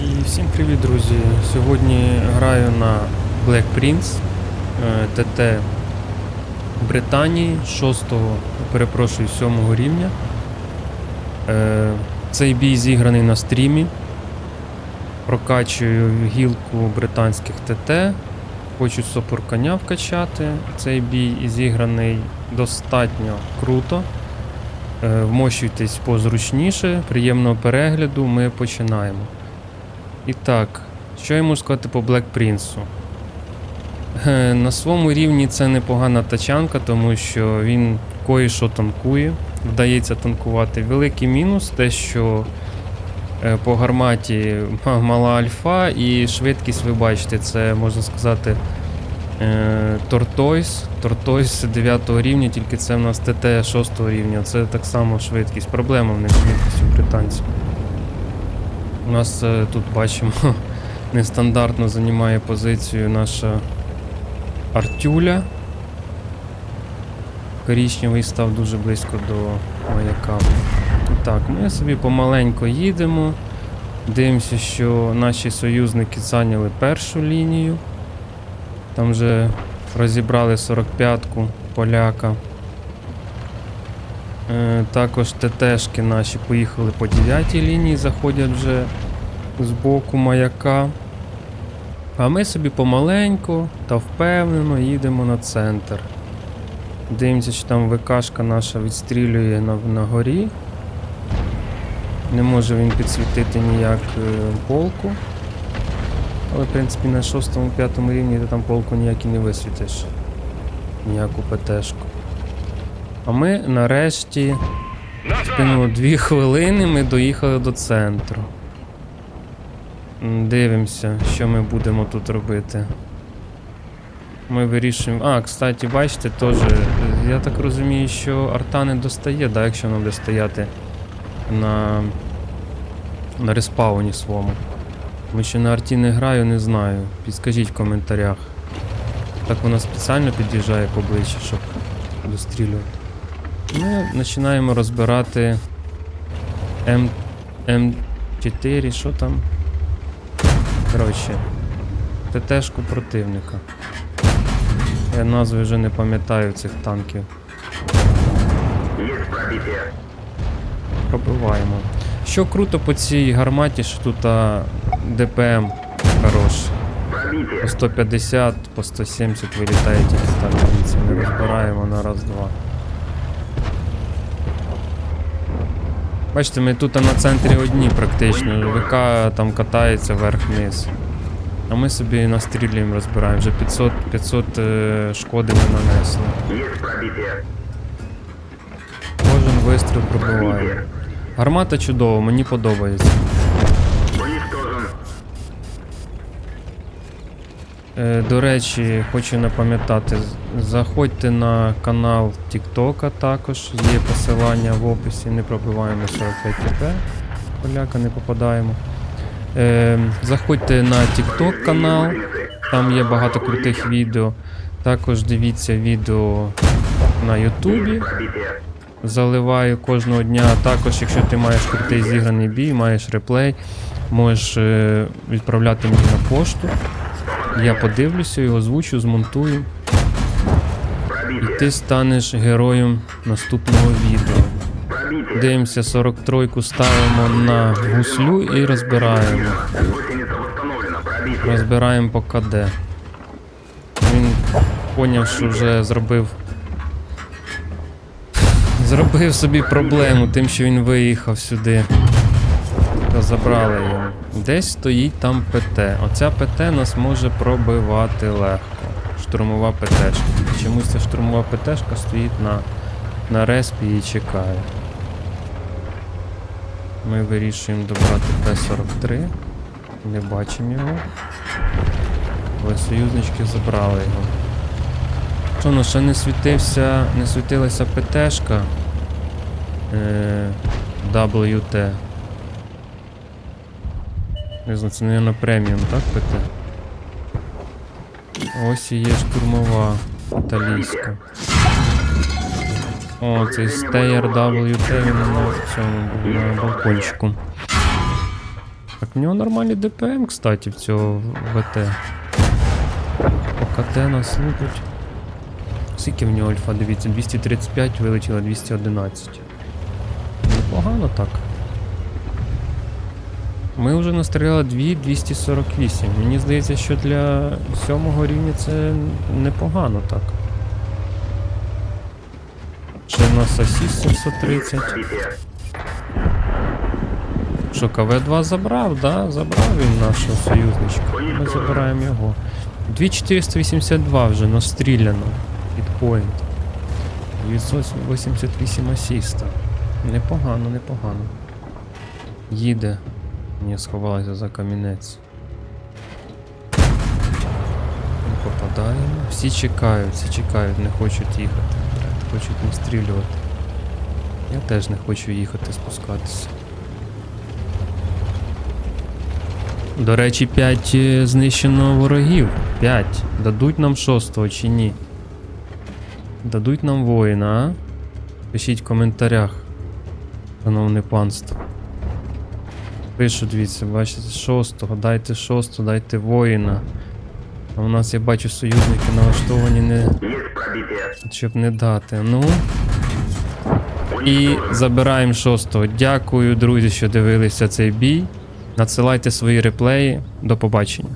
І всім привіт, друзі! Сьогодні граю на Black Prince е, ТТ Британії 6, перепрошую, 7 рівня. Е, Цей бій зіграний на стрімі. Прокачую гілку британських ТТ. Хочу сопор коня вкачати. Цей бій зіграний достатньо круто. Е, Вмощуйтесь позручніше, приємного перегляду, ми починаємо. І так, що можу сказати по Black Prince? Е, На своєму рівні це непогана тачанка, тому що він кое-що танкує, вдається танкувати. Великий мінус те, що е, по гарматі мала альфа і швидкість, ви бачите, це можна сказати. Тортойс, Тортойс 9 рівня, тільки це в нас ТТ 6 рівня. Це так само швидкість. Проблема в них швидкість у британців. У нас е, тут бачимо нестандартно займає позицію наша Артюля. Корічневий став дуже близько до маяка. Так, ми собі помаленько їдемо. Дивимося, що наші союзники зайняли першу лінію. Там вже розібрали 45-ку поляка. Е, також ТТшки наші поїхали по 9 лінії, заходять вже з боку маяка. А ми собі помаленьку та впевнено їдемо на центр. Дивимося, що там ВКшка наша відстрілює на, на горі. Не може він підсвітити ніяк е, полку. Але, в принципі, на 6-5 рівні ти там полку ніяк і не висвітиш. Ніяку ПТшку. А ми нарешті кинуло 2 хвилини, ми доїхали до центру. Дивимося, що ми будемо тут робити. Ми вирішуємо. А, кстати, бачите, теж. Я так розумію, що арта не достає, да, якщо вона буде стояти на, на респауні своєму. Ми ще на арті не граю, не знаю. Підскажіть в коментарях. Так вона спеціально під'їжджає поближче, щоб дострілювати. Ми починаємо розбирати М... М4, що там? Коротше, ТТшку противника. Я назви вже не пам'ятаю цих танків. Пробиваємо. Що круто по цій гарматі, що тут а, ДПМ. Пробитие. По 150, по 170 вилітає тільки так, дивіться, ми розбираємо на раз-два. Бачите, ми тут на центрі одні практично. ВК там катається вверх-вниз. А ми собі настрілюємо, розбираємо. Вже 500, 500 е, шкоди ми нанесли. Кожен вистріл пробиває. Гармата чудова, мені подобається. До речі, хочу напам'ятати, заходьте на канал Тіктока також, є посилання в описі, не пробиваємо 45 ТП, поляка не попадаємо. Е, Заходьте на TikTok канал, там є багато крутих відео. Також дивіться відео на Ютубі. Заливаю кожного дня. Також, якщо ти маєш крутий зіграний бій, маєш реплей, можеш е, відправляти мені на пошту. Я подивлюся, його озвучу, змонтую. І ти станеш героєм наступного відео. Дивимося 43-ку ставимо на гуслю і розбираємо. Розбираємо по КД. Він поняв, що вже зробив. Зробив собі проблему тим, що він виїхав сюди. Забрали його. Десь стоїть там ПТ. Оця ПТ нас може пробивати легко. Штурмова ПТшка. Чомусь ця штурмова ПТшка стоїть на, на респі і чекає. Ми вирішуємо добрати П-43. Не бачимо його. Але союзнички забрали його. Що ну ще не світився, не світилася ПТшка е, WT. Не знаю, це, мабуть, преміум, так, ПТ? Ось і є штурмова італійська. О, цей стеєр WT він на цьому на балкончику. Так, в нього нормальний ДПМ, кстати, в цього ВТ. КТ нас лупить. Скільки в нього альфа, дивіться, 235 вилетіло 211. Непогано так. Ми вже настріляли 2 248. Мені здається, що для сьомого рівня це непогано так. Ще в нас асіст 730. Що, КВ-2 забрав, да? Забрав він нашого союзничка. Ми забираємо його. 2482 вже настріляно. Підпоінт. 988 асіста. Непогано, непогано. Їде. Ні, сховалася за камінець. Не попадаємо. Всі чекають, всі чекають, не хочуть їхати. Хочуть настрілювати. Я теж не хочу їхати спускатися. До речі, 5 знищено ворогів. 5. Дадуть нам шостого чи ні? Дадуть нам воїна, а? Пишіть в коментарях, шановне панство. Пишу, дивіться, бачите, шостого, дайте шостого, дайте воїна. А у нас я бачу союзники налаштовані не. Щоб не дати. Ну. І забираємо шостого. Дякую, друзі, що дивилися цей бій. Надсилайте свої реплеї. До побачення.